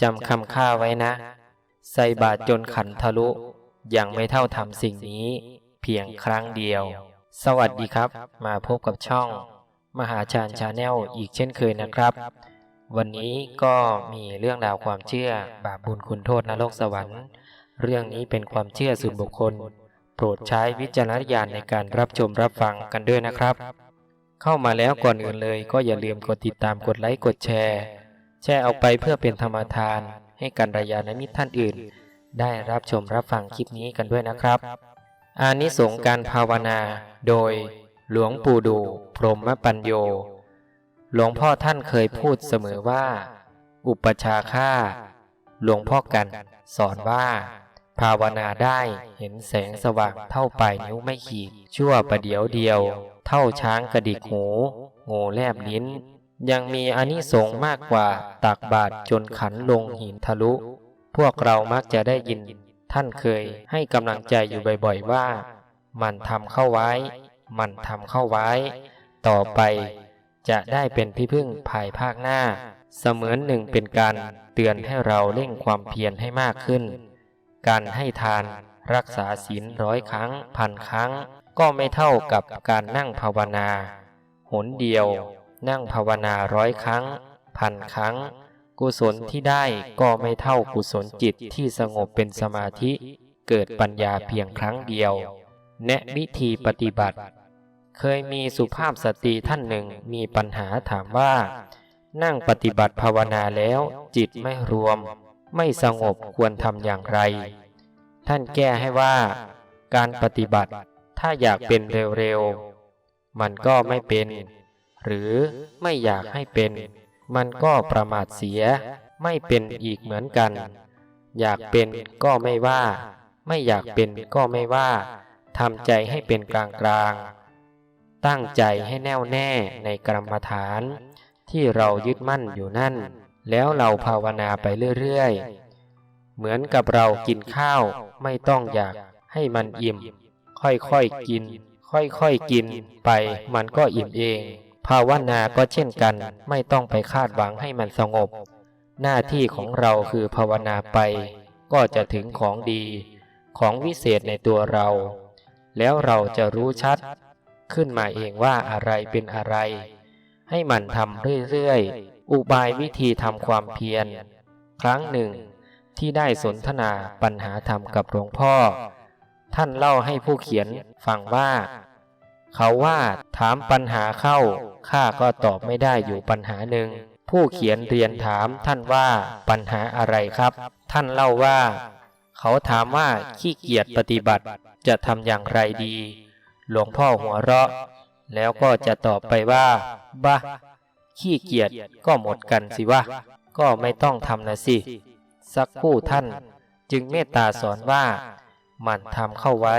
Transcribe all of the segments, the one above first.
จำคำข้าไว้นะ ใส่บาตรจนขันทะลุ ยังไม่เท่าทำสิ่งนี้ เพียงครั้งเดียว สวัสดีครับ มาพบกับช่อง มหาชาญชาแนลอีกเช่นเคยนะครับ วันนี้ก็มีเรื่องราวความเชื่อบาปบุญคุณโทษนรกสวรรค์ เรื่องนี้เป็นความเชื่อส่วนบุคคล โปรดใช้วิจารณญาณในการรับชมรับฟังกันด้วยนะครับ เข้ามาแล้วก่อนอื่นเลยก็อย่าลืมกดติดตามกดไลค์กดแชร์ แชร์ออกไปเพื่อเป็นธรรมทาน ให้กันระยาณมิตรท่านอื่น ได้รับชมรับฟังคลิปนี้กันด้วยนะครับ อานิสงส์การภาวนาโดยหลวงปู่ดู พรหมปัญโย หลวงพ่อท่านเคยพูดเสมอว่า อุปชาค่าหลวงพ่อกัน สอนว่า ภาวนาได้เห็นแสงสว่างเท่าปลายนิ้วไม่ขีด ชั่วประเดียวเดียว เท่าช้างกระดิกหูงูแลบลิ้น ยังมีอานิสงส์มากกว่าตักบาตรจนขันลงหินทะลุ พวกเรามักจะได้ยิน ท่านเคยให้กำลังใจอยู่บ่อยๆว่า มันทำเข้าไว้ มันทำเข้าไว้ ต่อไปจะได้เป็นที่พึ่งภายภาคหน้า เสมือนหนึ่งเป็นการเตือนให้เราเร่งความเพียรให้มากขึ้น การให้ทานรักษาศีลร้อยครั้งพันครั้ง ก็ไม่เท่ากับการนั่งภาวนา หนเดียว นั่งภาวนาร้อยครั้ง พันครั้ง กุศลที่ได้ก็ไม่เท่ากุศลจิตที่สงบเป็นสมาธิ เกิดปัญญาเพียงครั้งเดียว แนะวิธีปฏิบัติ เคยมีสุภาพสตรีท่านหนึ่งมีปัญหาถามว่า นั่งปฏิบัติภาวนาแล้วจิตไม่รวม ไม่สงบควรทำอย่างไร ท่านแก้ให้ว่า การปฏิบัติถ้าอยากเป็นเร็วๆ มันก็ไม่เป็น หรือไม่อยากให้เป็น มันก็ประมาทเสีย ไม่เป็นอีกเหมือนกัน อยากเป็นก็ไม่ว่า ไม่อยากเป็นก็ไม่ว่าทำใจให้เป็นกลางกลางตั้งใจให้แน่วแน่ในกรรมฐาน ที่เรายึดมั่นอยู่นั่น แล้วเราภาวนาไปเรื่อยๆ เหมือนกับเรากินข้าวไม่ต้องอยากให้มันอิ่ม ค่อยๆกิน ค่อยๆกินไปมันก็อิ่มเอง ภาวนาก็เช่นกัน ไม่ต้องไปคาดหวังให้มันสงบ หน้าที่ของเราคือภาวนาไป ก็จะถึงของดี ของวิเศษในตัวเรา แล้วเราจะรู้ชัด ขึ้นมาเองว่าอะไรเป็นอะไร ให้มันทำเรื่อยๆ อุบายวิธีทำความเพียร ครั้งหนึ่ง ที่ได้สนทนาปัญหาธรรมกับหลวงพ่อ ท่านเล่าให้ผู้เขียนฟังว่า เขาว่าถามปัญหาเข้า ข้าก็ตอบไม่ได้อยู่ปัญหาหนึ่ง ผู้เขียนเรียนถามท่านว่าปัญหาอะไรครับ ท่านเล่าว่า เขาถามว่าขี้เกียจปฏิบัติจะทำอย่างไรดี หลวงพ่อหัวเราะ แล้วก็จะตอบไปว่าบ้าขี้เกียจก็หมดกันสิวะ ก็ไม่ต้องทำนะสิ สักคู่ท่านจึงเมตตาสอนว่า มันทำเข้าไว้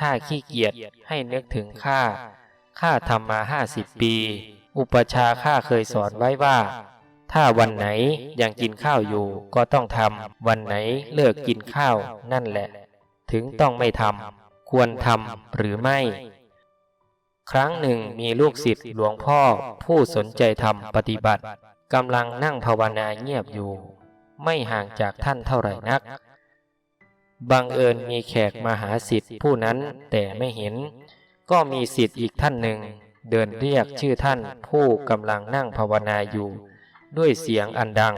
ถ้าขี้เกียจให้นึกถึงข้าข้าทำมาห้าสิบปี อุปชาข้าเคยสอนไว้ว่า ถ้าวันไหนยังกินข้าวอยู่ก็ต้องทำวันไหนเลิกกินข้าวนั่นแหละ ถึงต้องไม่ทำควรทำหรือไม่ ครั้งหนึ่งมีลูกศิษย์หลวงพ่อผู้สนใจทำปฏิบัติกำลังนั่งภาวนาเงียบอยู่ ไม่ห่างจากท่านเท่าไหร่นัก บังเอิญมีแขกมาหาศิษย์ผู้นั้นแต่ไม่เห็น ก็มีศิษย์อีกท่านหนึ่ง เดินเรียกชื่อท่านผู้กำลังนั่งภาวนาอยู่ ด้วยเสียงอันดัง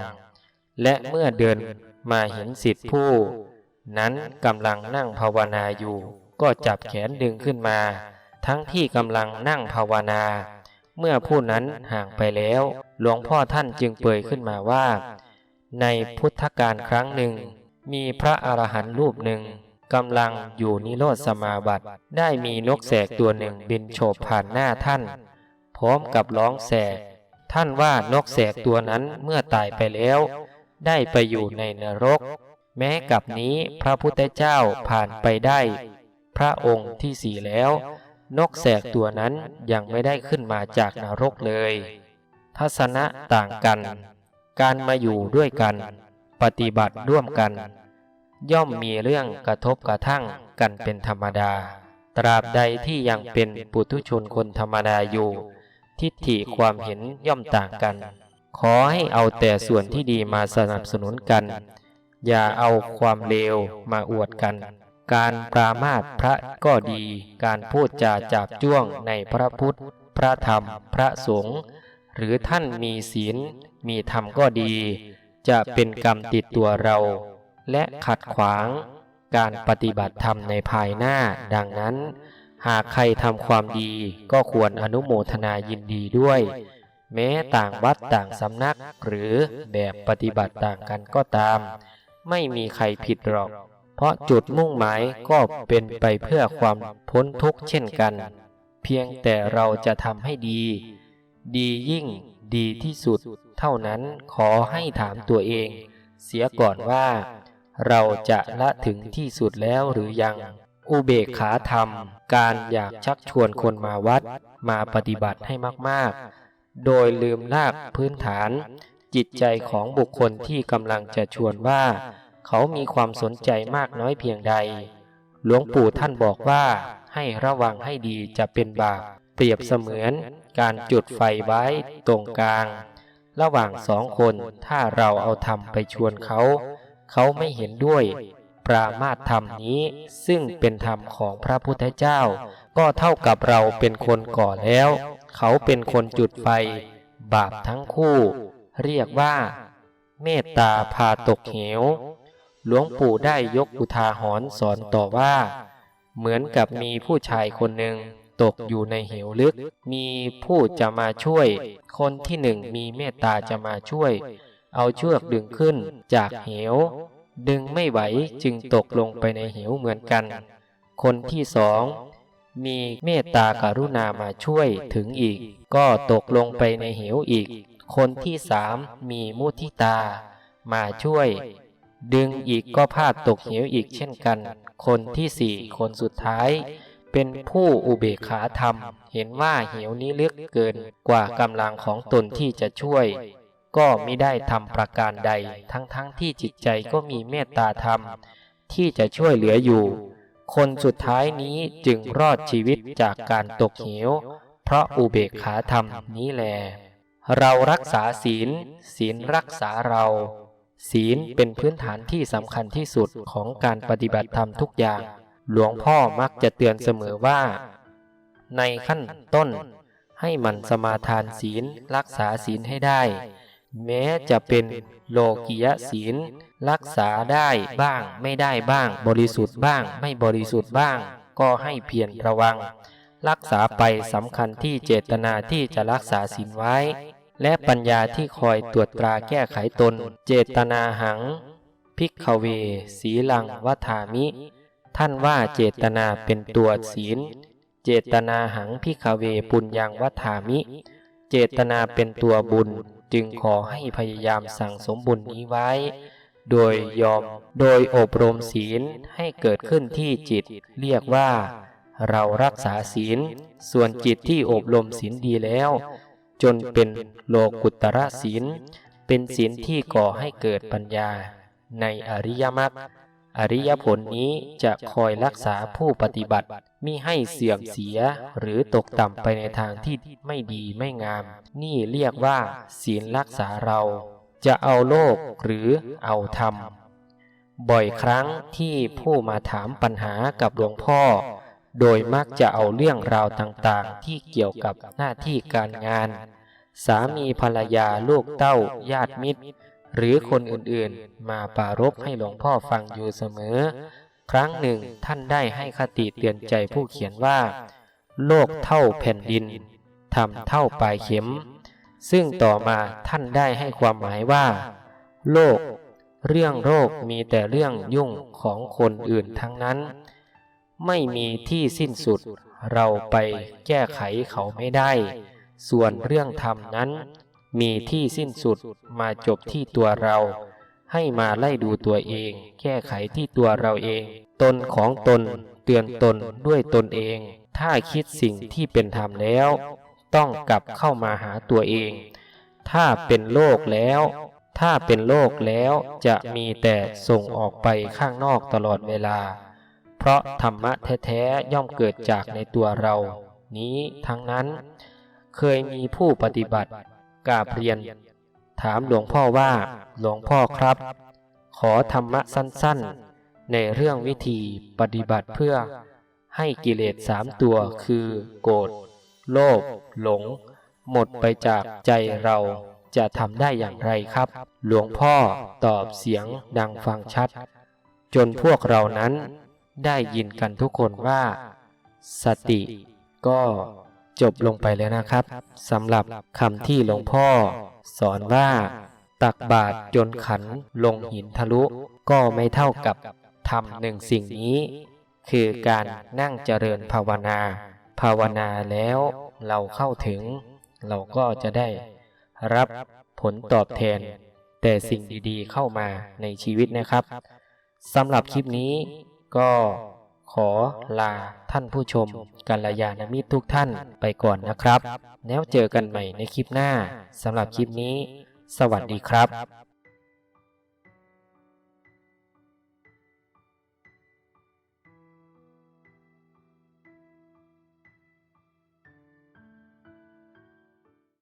และเมื่อเดินมาเห็นศิษย์ผู้ นั้นกำลังนั่งภาวนาอยู่ ก็จับแขนดึงขึ้นมา ทั้งที่กำลังนั่งภาวนา เมื่อผู้นั้นห่างไปแล้ว หลวงพ่อท่านจึงเปิดขึ้นมาว่า ในพุทธกาลครั้งหนึ่ง มีพระอรหันต์รูปหนึ่งกำลังอยู่นิโรธสมาบัติได้มีนกแสกตัวหนึ่งบินโฉบผ่านหน้าท่าน พร้อมกับร้องแสก ท่านว่านกแสกตัวนั้นเมื่อตายไปแล้ว ได้ไปอยู่ในนรก แม้กับนี้พระพุทธเจ้าผ่านไปได้ พระองค์ที่สี่แล้ว นกแสกตัวนั้นยังไม่ได้ขึ้นมาจากนรกเลย ทัศนะต่างกัน การมาอยู่ด้วยกัน ปฏิบัติร่วมกัน ย่อมมีเรื่องกระทบกระทั่งกันเป็นธรรมดา ตราบใดที่ยังเป็นปุถุชนคนธรรมดาอยู่ ทิฏฐิความเห็นย่อมต่างกัน ขอให้เอาแต่ส่วนที่ดีมาสนับสนุนกัน อย่าเอาความเลวมาอวดกัน การปรามาสพระก็ดี การพูดจาจาบจ้วงในพระพุทธ พระธรรม พระสงฆ์หรือท่านมีศีลมีธรรมก็ดี จะเป็นกรรมติดตัวเรา และขัดขวางการปฏิบัติธรรมในภายหน้า ดังนั้น หากใครทำความดีก็ควรอนุโมทนายินดีด้วย แม้ต่างวัดต่างสำนัก หรือแบบปฏิบัติต่างกันก็ตาม ไม่มีใครผิดหรอก เพราะจุดมุ่งหมายก็เป็นไปเพื่อความพ้นทุกข์เช่นกัน เพียงแต่เราจะทำให้ดี ดียิ่งดีที่สุด เท่านั้นขอให้ถามตัวเอง เสียก่อนว่า เราจะละถึงที่สุดแล้วหรือยัง อุเบกขาธรรม การอยากชักชวนคนมาวัด มาปฏิบัติให้มากๆ โดยลืมลากพื้นฐาน จิตใจของบุคคลที่กำลังจะชวนว่า เขามีความสนใจมากน้อยเพียงใด หลวงปู่ท่านบอกว่า ให้ระวังให้ดีจะเป็นบาปเปรียบเสมือนการจุดไฟไว้ตรงกลาง ระหว่างสองคนถ้าเราเอาธรรมไปชวนเขา เขาไม่เห็นด้วย ปรามาสธรรมนี้ซึ่งเป็นธรรมของพระพุทธเจ้า ก็เท่ากับเราเป็นคนก่อแล้ว เขาเป็นคนจุดไฟ บาปทั้งคู่ เรียกว่า เมตตาพาตกเหว หลวงปู่ได้ยกอุทาหรณ์สอนต่อว่า เหมือนกับมีผู้ชายคนหนึ่ง ตกอยู่ในเหวลึก มีผู้จะมาช่วย คนที่หนึ่งมีเมตตาจะมาช่วย เอาเชือกดึงขึ้นจากเหว ดึงไม่ไหวจึงตกลงไปในเหวเหมือนกัน คนที่สองมีเมตตาการุณามาช่วยถึงอีก ก็ตกลงไปในเหวอีก คนที่สามมีมุทิตา มาช่วย ดึงอีกก็พลาดตกเหวอีกเช่นกัน คนที่สี่คนสุดท้าย เป็นผู้อุเบกขาธรรม เห็นว่าเหวนี้ลึกเกินกว่ากำลังของตนที่จะช่วย ก็ไม่ได้ทำประการใด ทั้งๆทที่จิตใจก็มีเมตตาธรรม ที่จะช่วยเหลืออยู่ คนสุดท้ายนี้จึงรอดชีวิตจากการตกเหว เพราะอุเบกขาธรรมนี้แล เรารักษาศีล ศีลรักษาเราศีลเป็นพื้นฐานที่สำคัญที่สุดของการปฏิบัติธรรมทุกอย่าง หลวงพ่อมักจะเตือนเสมอว่า ในขั้นต้นให้มันสมาทานศีลรักษาศีลให้ได้ แม้จะเป็นโลกิยศีล รักษาได้บ้างไม่ได้บ้าง บริสุทธิ์บ้าง ไม่บริสุทธิ์บ้าง ก็ให้เพียรระวัง รักษาไปสำคัญที่เจตนาที่จะรักษาศีลไว้ และปัญญาที่คอยตรวจตราแก้ไขตน เจตนาหัง พิกขเว สีลังวัฏามิ ท่านว่าเจตนาเป็นตัวศีล เจตนาหังพิกขเวปุญญังวัฏามิ เจตนาเป็นตัวบุญจึงขอให้พยายามสั่งสมบุญนี้ไว้ โดยยอมโดยอบรมศีลให้เกิดขึ้นที่จิต เรียกว่า เรารักษาศีล ส่วนจิตที่อบรมศีลดีแล้ว จนเป็นโลกุตระศีล เป็นศีลที่ก่อให้เกิดปัญญาในอริยมรรค อริยผลนี้จะคอยรักษาผู้ปฏิบัติมิให้เสื่อมเสียหรือตกต่ำไปในทางที่ไม่ดีไม่งาม นี่เรียกว่า ศีลรักษาเรา จะเอาโลกหรือเอาธรรม บ่อยครั้งที่ผู้มาถามปัญหากับหลวงพ่อ โดยมักจะเอาเรื่องราวต่างๆ ที่เกี่ยวกับหน้าที่การงาน สามีภรรยาลูกเต้าญาติมิตร หรือคนอื่นๆ มาปรารบให้หลวงพ่อฟังอยู่เสมอ ครั้งหนึ่งท่านได้ให้คติเตือนใจผู้เขียนว่า โลกเท่าแผ่นดินทำเท่าปลายเข็ม ซึ่งต่อมาท่านได้ให้ความหมายว่า โลก เรื่องโรคมีแต่เรื่องยุ่งของคนอื่นทั้งนั้น ไม่มีที่สิ้นสุดเราไปแก้ไขเขาไม่ได้ ส่วนเรื่องธรรมนั้น มีที่สิ้นสุดมาจบที่ตัวเรา ให้มาไล่ดูตัวเอง แก้ไขที่ตัวเราเอง ตนของตน เตือนตนด้วยตนเอง ถ้าคิดสิ่งที่เป็นธรรมแล้ว ต้องกลับเข้ามาหาตัวเอง ถ้าเป็นโลกแล้ว ถ้าเป็นโลกแล้วจะมีแต่ส่งออกไปข้างนอกตลอดเวลา เพราะธรรมะแท้ๆย่อมเกิดจากในตัวเรา นี้ทั้งนั้น เคยมีผู้ปฏิบัติ กาบเรียน ถามหลวงพ่อว่าหลวงพ่อครับ ขอธรรมะสั้นๆ ในเรื่องวิธีปฏิบัติเพื่อให้กิเลสสามตัวคือโกรธโลภหลง หมดไปจากใจเราจะทำได้อย่างไรครับ หลวงพ่อตอบเสียงดังฟังชัด จนพวกเรานั้นได้ยินกันทุกคนว่า สติก็ จบลงไปแล้วนะครับสำหรับคำที่หลวงพ่อ สอนว่า ตักบาตรจนขันลงหินทะลุ ก็ไม่เท่ากับทำหนึ่งสิ่งนี้ คือการนั่งเจริญภาวนา ภาวนาแล้วเราเข้าถึง เราก็จะได้รับผลตอบแทน แต่สิ่งดีๆเข้ามาในชีวิตนะครับสำหรับคลิปนี้ก็ ขอลาท่านผู้ชมกัลยาณมิตรทุกท่านไปก่อนนะครับ แล้วเจอกันใหม่ในคลิปหน้าสำหรับคลิปนี้ สวัสดีครับ